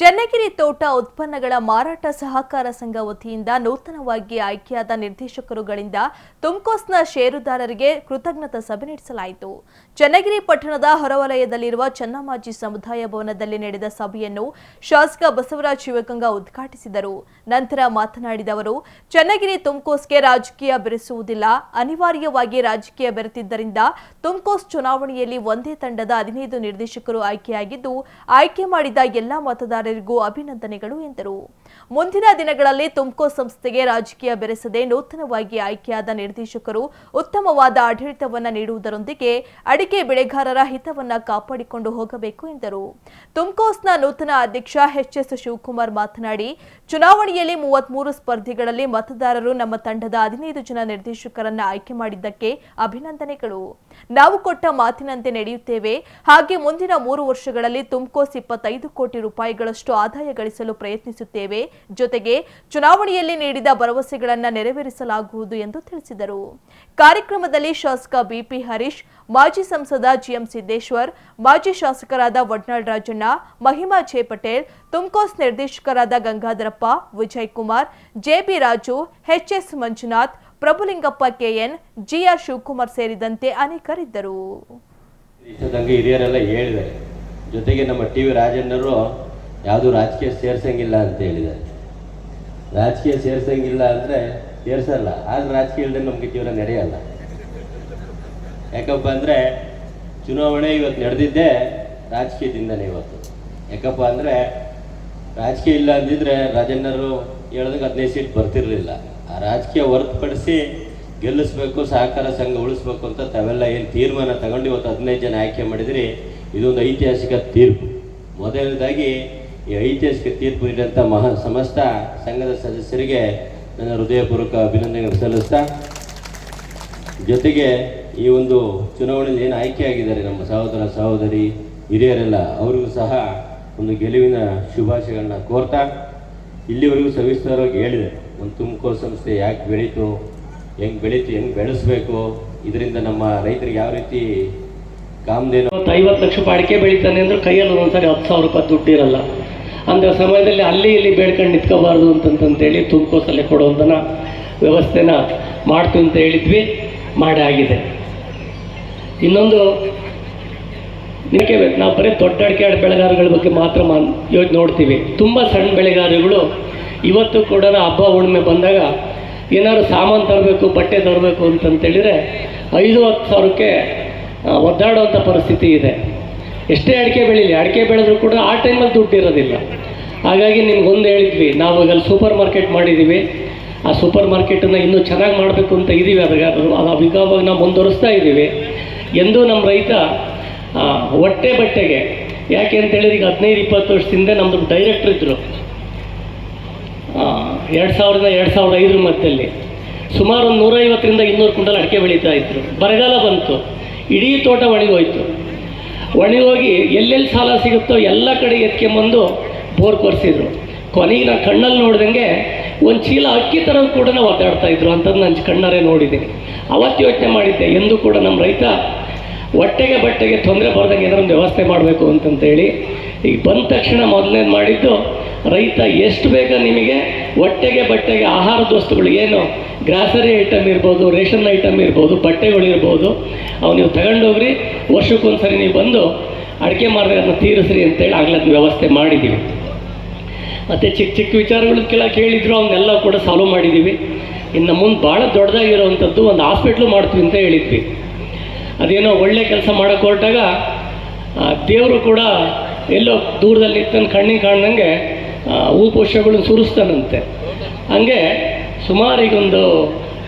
ಚನ್ನಗಿರಿ ತೋಟ ಉತ್ಪನ್ನಗಳ ಮಾರಾಟ ಸಹಕಾರ ಸಂಘ ವತಿಯಿಂದ ನೂತನವಾಗಿ ಆಯ್ಕೆಯಾದ ನಿರ್ದೇಶಕರುಗಳಿಂದ ತುಮ್ಕೋಸ್ನ ಷೇರುದಾರರಿಗೆ ಕೃತಜ್ಞತಾ ಸಭೆ ನಡೆಸಲಾಯಿತು. ಚನ್ನಗಿರಿ ಪಟ್ಟಣದ ಹೊರವಲಯದಲ್ಲಿರುವ ಚನ್ನಮಾಜಿ ಸಮುದಾಯ ಭವನದಲ್ಲಿ ನಡೆದ ಸಭೆಯನ್ನು ಶಾಸಕ ಬಸವರಾಜ ಶಿವಗಂಗಾ ಉದ್ಘಾಟಿಸಿದರು. ನಂತರ ಮಾತನಾಡಿದ ಅವರು, ಚನ್ನಗಿರಿ ತುಮ್ಕೋಸ್ಗೆ ರಾಜಕೀಯ ಬೆರೆಸುವುದಿಲ್ಲ. ಅನಿವಾರ್ಯವಾಗಿ ರಾಜಕೀಯ ಬೆರೆತಿದ್ದರಿಂದ ತುಮ್ಕೋಸ್ ಚುನಾವಣೆಯಲ್ಲಿ ಒಂದೇ ತಂಡದ ಹದಿನೈದು ನಿರ್ದೇಶಕರು ಆಯ್ಕೆಯಾಗಿದ್ದು, ಆಯ್ಕೆ ಮಾಡಿದ ಎಲ್ಲಾ ಮತದಾರರಿಗೂ ಅಭಿನಂದನೆಗಳು ಎಂದರು. ಮುಂದಿನ ದಿನಗಳಲ್ಲಿ ತುಮ್ಕೋ ಸಂಸ್ಥೆಗೆ ರಾಜಕೀಯ ಬೆರೆಸದೆ ನೂತನವಾಗಿ ಆಯ್ಕೆಯಾದ ನಿರ್ದೇಶಕರು ಉತ್ತಮವಾದ ಆಡಳಿತವನ್ನು ನೀಡುವುದರೊಂದಿಗೆ ಅಡಿಕೆ ಬೆಳೆಗಾರರ ಹಿತವನ್ನ ಕಾಪಾಡಿಕೊಂಡು ಹೋಗಬೇಕು ಎಂದರು. ತುಮ್ಕೋಸ್ನ ನೂತನ ಅಧ್ಯಕ್ಷ ಎಚ್ ಎಸ್ ಶಿವಕುಮಾರ್ ಮಾತನಾಡಿ, ಚುನಾವಣೆಯಲ್ಲಿ ಮೂವತ್ಮೂರು ಸ್ಪರ್ಧಿಗಳಲ್ಲಿ ಮತದಾರರು ನಮ್ಮ ತಂಡದ ಹದಿನೈದು ಜನ ನಿರ್ದೇಶಕರನ್ನ ಆಯ್ಕೆ ಮಾಡಿದ್ದಕ್ಕೆ ಅಭಿನಂದನೆಗಳು. ನಾವು ಕೊಟ್ಟ ಮಾತಿನಂತೆ ನಡೆಯುತ್ತೇವೆ. ಹಾಗೆ ಮುಂದಿನ ಮೂರು ವರ್ಷಗಳಲ್ಲಿ ತುಮ್ಕೋಸ್ ಇಪ್ಪತ್ತೈದು ಕೋಟಿ ರೂಪಾಯಿಗಳಷ್ಟು ಆದಾಯ ಗಳಿಸಲು ಪ್ರಯತ್ನಿಸುತ್ತೇವೆ. ಜೊತೆಗೆ ಚುನಾವಣೆಯಲ್ಲಿ ನೀಡಿದ ಭರವಸೆಗಳನ್ನು ನೆರವೇರಿಸಲಾಗುವುದು ಎಂದು ತಿಳಿಸಿದರು. ಕಾರ್ಯಕ್ರಮದಲ್ಲಿ ಶಾಸಕ ಬಿಪಿ ಹರೀಶ್, ಮಾಜಿ ಸಂಸದ ಜಿಎಂ ಸಿದ್ದೇಶ್ವರ್, ಮಾಜಿ ಶಾಸಕರಾದ ವಡ್ನಾಳ್ ರಾಜಣ್ಣ, ಮಹಿಮಾ ಜೆ ಪಟೇಲ್, ತುಮ್ಕೋಸ್ ನಿರ್ದೇಶಕರಾದ Gangadharappa Vijay Kumar JB Raju HS Manjunath, Prabhulingappa KN GR Shivakumar ಸೇರಿದಂತೆ ಅನೇಕರಿದ್ದರು. ಹಿರಿಯರೆಲ್ಲ ಹೇಳಿದ್ದಾರೆ. ಜೊತೆಗೆ ನಮ್ಮ ಟಿ ವಿ ರಾಜಣ್ಣರು ಯಾವುದು ರಾಜಕೀಯ ಸೇರ್ಸಂಗಿಲ್ಲ ಅಂತ ಹೇಳಿದ್ದಾರೆ. ರಾಜಕೀಯ ಸೇರ್ಸಂಗಿಲ್ಲ ಅಂದರೆ ಸೇರ್ಸಲ್ಲ, ಆದ್ರೆ ರಾಜಕೀಯ ಇಲ್ಲದೆ ನಮಗೆ ಜೀವನ ನಡೆಯಲ್ಲ ಯಾಕಪ್ಪ ಅಂದರೆ ಚುನಾವಣೆ ಇವತ್ತು ನಡೆದಿದ್ದೇ ರಾಜಕೀಯದಿಂದನೇ ಇವತ್ತು. ಯಾಕಪ್ಪ ಅಂದರೆ ರಾಜಕೀಯ ಇಲ್ಲ ಅಂದಿದ್ರೆ ರಾಜಣ್ಣರು ಹೇಳೋದಕ್ಕೆ ಹದಿನೈದು ಸೀಟ್ ಬರ್ತಿರಲಿಲ್ಲ. ಆ ರಾಜಕೀಯ ಹೊರತುಪಡಿಸಿ ಗೆಲ್ಲಿಸ್ಬೇಕು, ಸಹಕಾರ ಸಂಘ ಉಳಿಸ್ಬೇಕು ಅಂತ ತಾವೆಲ್ಲ ಏನು ತೀರ್ಮಾನ ತಗೊಂಡು ಇವತ್ತು ಹದಿನೈದು ಜನ ಆಯ್ಕೆ ಮಾಡಿದ್ರಿ, ಇದೊಂದು ಐತಿಹಾಸಿಕ ತೀರ್ಪು. ಮೊದಲನೇದಾಗಿ ಈ ಐತಿಹಾಸಿಕ ತೀರ್ಪು ನೀಡಿದಂಥ ಮಹಾ ಸಮಸ್ತ ಸಂಘದ ಸದಸ್ಯರಿಗೆ ನನ್ನ ಹೃದಯಪೂರ್ವಕ ಅಭಿನಂದನೆ ಸಲ್ಲಿಸ್ತಾ, ಜೊತೆಗೆ ಈ ಒಂದು ಚುನಾವಣೆಯಲ್ಲಿ ಏನು ಆಯ್ಕೆಯಾಗಿದ್ದಾರೆ ನಮ್ಮ ಸಹೋದರ, ಸಹೋದರಿ, ಹಿರಿಯರೆಲ್ಲ, ಅವರಿಗೂ ಸಹ ಒಂದು ಗೆಲುವಿನ ಶುಭಾಶಯಗಳನ್ನ ಕೋರ್ತಾ, ಇಲ್ಲಿವರೆಗೂ ಸವಿಸ್ತಾರವಾಗಿ ಹೇಳಿದೆ, ಒಂದು ತುಮಕೂರು ಸಂಸ್ಥೆ ಯಾಕೆ ಬೆಳೀತು, ಹೆಂಗೆ ಬೆಳೀತು, ಹೆಂಗೆ ಬೆಳೆಸ್ಬೇಕು, ಇದರಿಂದ ನಮ್ಮ ರೈತರಿಗೆ ಯಾವ ರೀತಿ ಕಾಮಧೇನು ಐವತ್ತು ಲಕ್ಷ ರೂಪಾಯಿ ಅಡಿಕೆ ಬೆಳಿತಾನೆ ಅಂದ್ರೆ ಕೈಯಲ್ಲಿ ಒಂದೊಂದ್ಸರಿ ಹತ್ತು ಸಾವಿರ ರೂಪಾಯಿ ದುಡ್ಡು ಇರಲ್ಲ. ಅಂಥ ಸಮಯದಲ್ಲಿ ಅಲ್ಲಿ ಇಲ್ಲಿ ಬೇಡ್ಕೊಂಡು ನಿಂತ್ಕೋಬಾರ್ದು ಅಂತಂತಂತೇಳಿ ತುಮಕೋಸಲ್ಲಿ ಕೊಡುವಂಥನ ವ್ಯವಸ್ಥೆನ ಮಾಡ್ತು ಅಂತ ಹೇಳಿದ್ವಿ, ಮಾಡಿ ಆಗಿದೆ. ಇನ್ನೊಂದು, ನಿಮಗೆ ನಾವು ಬರೀ ದೊಡ್ಡ ಅಡಿಕೆ ಬೆಳೆಗಾರಗಳ ಬಗ್ಗೆ ಮಾತ್ರ ಮಾ ಯೋಚನೆ ನೋಡ್ತೀವಿ. ತುಂಬ ಸಣ್ಣ ಬೆಳೆಗಾರಗಳು ಇವತ್ತು ಕೂಡ ಹಬ್ಬ ಹುಣ್ಣಿಮೆ ಬಂದಾಗ ಏನಾದ್ರು ಸಾಮಾನು ತರಬೇಕು, ಬಟ್ಟೆ ತರಬೇಕು ಅಂತಂತೇಳಿದರೆ ಐದು, ಹತ್ತು ಸಾವಿರಕ್ಕೆ ಒದ್ದಾಡುವಂಥ ಪರಿಸ್ಥಿತಿ ಇದೆ. ಎಷ್ಟೇ ಅಡಿಕೆ ಬೆಳೀಲಿ, ಅಡಿಕೆ ಬೆಳೆದ್ರೂ ಕೂಡ ಆ ಟೈಮಲ್ಲಿ ದುಡ್ಡು ಇರೋದಿಲ್ಲ. ಹಾಗಾಗಿ ನಿಮ್ಗೊಂದು ಹೇಳಿದ್ವಿ, ನಾವು ಈಗ ಸೂಪರ್ ಮಾರ್ಕೆಟ್ ಮಾಡಿದ್ದೀವಿ ಆ ಸೂಪರ್ ಮಾರ್ಕೆಟನ್ನು ಇನ್ನೂ ಚೆನ್ನಾಗಿ ಮಾಡಬೇಕು ಅಂತ ಇದ್ದೀವಿ ಅದಕ್ಕೆ ಅದು ವಿಗಾವಾಗ ನಾವು ಮುಂದುವರಿಸ್ತಾ ಇದ್ದೀವಿ ಎಂದೂ ನಮ್ಮ ರೈತ ಹೊಟ್ಟೆ ಬಟ್ಟೆಗೆ, ಯಾಕೆ ಅಂತೇಳಿದ್ರೆ ಈಗ ಹದಿನೈದು, ಇಪ್ಪತ್ತು ವರ್ಷದಿಂದ ನಮ್ಮದು ಡೈರೆಕ್ಟ್ರ್ ಇದ್ದರು ಎರಡು ಸಾವಿರದ ಎರಡು ಸಾವಿರದ ಐದರ ಮಧ್ಯದಲ್ಲಿ. ಸುಮಾರು ಒಂದು ನೂರೈವತ್ತರಿಂದ ಇನ್ನೂರು ಕುಂಟಲ್ ಅಡಿಕೆ ಬೆಳೀತಾ ಇದ್ರು. ಬರಗಾಲ ಬಂತು. ಇಡೀ ತೋಟ ಒಣಗೋಯ್ತು. ಒಣಗೋಗಿ ಎಲ್ಲೆಲ್ಲಿ ಸಾಲ ಸಿಗುತ್ತೋ ಎಲ್ಲ ಕಡೆ ಎತ್ಕೊಂಬಂದು ಬೋರ್ ಕೊರೆಸಿದ್ರು. ಕೊನೆಗೆ ನಾನು ಕಣ್ಣಲ್ಲಿ ನೋಡ್ದಂಗೆ ಒಂದು ಚೀಲ ಅಕ್ಕಿ ಥರ ಕೂಡ ಒದ್ದಾಡ್ತಾ ಇದ್ರು ಅಂಥದ್ದು ನಾನು ಕಣ್ಣಾರೆ ನೋಡಿದ್ದೀನಿ. ಅವತ್ತು ಯೋಚನೆ ಮಾಡಿದ್ದೆ, ಎಂದು ಕೂಡ ನಮ್ಮ ರೈತ ಹೊಟ್ಟೆಗೆ ಬಟ್ಟೆಗೆ ತೊಂದರೆ ಬರ್ದಂಗೆ ಒಂದು ವ್ಯವಸ್ಥೆ ಮಾಡಬೇಕು ಅಂತಂತೇಳಿ ಈಗ ಬಂದ ತಕ್ಷಣ ಮೊದಲನೇದು ಮಾಡಿದ್ದು, ರೈತ, ಎಷ್ಟು ಬೇಗ ನಿಮಗೆ ಹೊಟ್ಟೆಗೆ ಬಟ್ಟೆಗೆ ಆಹಾರದ ವಸ್ತುಗಳು ಏನು? ಗ್ರಾಸರಿ ಐಟಮ್ ಇರ್ಬೋದು, ರೇಷನ್ ಐಟಮ್ ಇರ್ಬೋದು, ಬಟ್ಟೆಗಳು ಇರ್ಬೋದು, ಅವು ನೀವು ತಗೊಂಡೋಗ್ರಿ, ವರ್ಷಕ್ಕೊಂದ್ಸರಿ ನೀವು ಬಂದು ಅಡಿಕೆ ಮಾರ್ಗ ತೀರಿಸ್ರಿ ಅಂತೇಳಿ ಆಗಲೇ ಅದನ್ನ ವ್ಯವಸ್ಥೆ ಮಾಡಿದ್ದೀವಿ ಮತ್ತು ಚಿಕ್ಕ ಚಿಕ್ಕ ವಿಚಾರಗಳು ಕೆಲ ಕೇಳಿದ್ರು ಅವನ್ನೆಲ್ಲ ಕೂಡ ಸಾಲ್ವ್ ಮಾಡಿದ್ದೀವಿ ಇನ್ನು ಮುಂದೆ ಭಾಳ ದೊಡ್ಡದಾಗಿರೋವಂಥದ್ದು ಒಂದು ಹಾಸ್ಪಿಟ್ಲು ಮಾಡ್ತೀವಿ ಅಂತ ಹೇಳಿದ್ವಿ. ಅದೇನೋ ಒಳ್ಳೆ ಕೆಲಸ ಮಾಡೋಕ್ಕೆ ಹೊರಟಾಗ ದೇವರು ಕೂಡ ಎಲ್ಲೋ ದೂರದಲ್ಲಿ ತನ್ನ ಕಣ್ಣಿಗೆ ಕಾಣ್ದಂಗೆ ಆ, ಹೂ ಪುಷ್ಪಗಳನ್ನು ಸುರಿಸ್ತಾನಂತೆ. ಹಂಗೆ ಸುಮಾರು ಈಗೊಂದು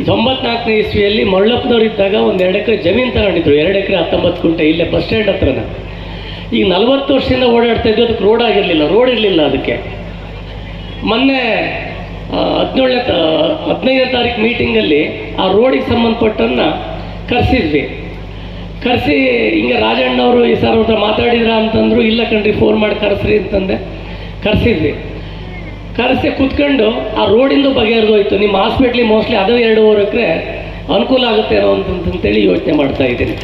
ತೊಂಬತ್ನಾಲ್ಕನೇ ಇಸ್ವಿಯಲ್ಲಿ ಮಳ್ಳಪ್ಪನವ್ರು ಇದ್ದಾಗ ಒಂದು ಎರಡು ಎಕರೆ ಜಮೀನು ತಗೊಂಡಿದ್ರು. ಎರಡು ಎಕರೆ ಹತ್ತೊಂಬತ್ತು ಕುಂಟೆ ಇಲ್ಲೇ ಬಸ್ ಸ್ಟ್ಯಾಂಡ್ ಹತ್ರನ. ಈಗ ನಲ್ವತ್ತು ವರ್ಷದಿಂದ ಓಡಾಡ್ತಾ ಇದ್ದು ಅದಕ್ಕೆ ರೋಡ್ ಆಗಿರಲಿಲ್ಲ. ರೋಡ್ ಇರಲಿಲ್ಲ ಅದಕ್ಕೆ. ಮೊನ್ನೆ ಹದಿನೇಳನೇ ಹದಿನೈದನೇ ತಾರೀಕು ಮೀಟಿಂಗಲ್ಲಿ ಆ ರೋಡಿಗೆ ಸಂಬಂಧಪಟ್ಟನ್ನ ಕರೆಸಿದ್ವಿ. ಕರೆಸಿ, ಹಿಂಗೆ ರಾಜಣ್ಣವರು ಈ ಸರ್ ಹತ್ರ ಮಾತಾಡಿದ್ರ ಅಂತಂದ್ರು, ಇಲ್ಲ ಕಣ್ರಿ ಫೋನ್ ಮಾಡಿ ಕರೆಸ್ರಿ ಅಂತಂದೆ, ಕರೆಸಿದ್ವಿ. ಕರೆಸಿ ಕುತ್ಕೊಂಡು ಆ ರೋಡಿಂದು ಬಗೆಹರಿದೋಯ್ತು. ನಿಮ್ಮ ಹಾಸ್ಪಿಟ್ಲಿಗೆ ಮೋಸ್ಟ್ಲಿ ಅದು ಎಕರೆ ಅನುಕೂಲ ಅನ್ನೋ ಅಂತಂತೇಳಿ ಯೋಚನೆ ಮಾಡ್ತಾ ಇದ್ದೀನಿ.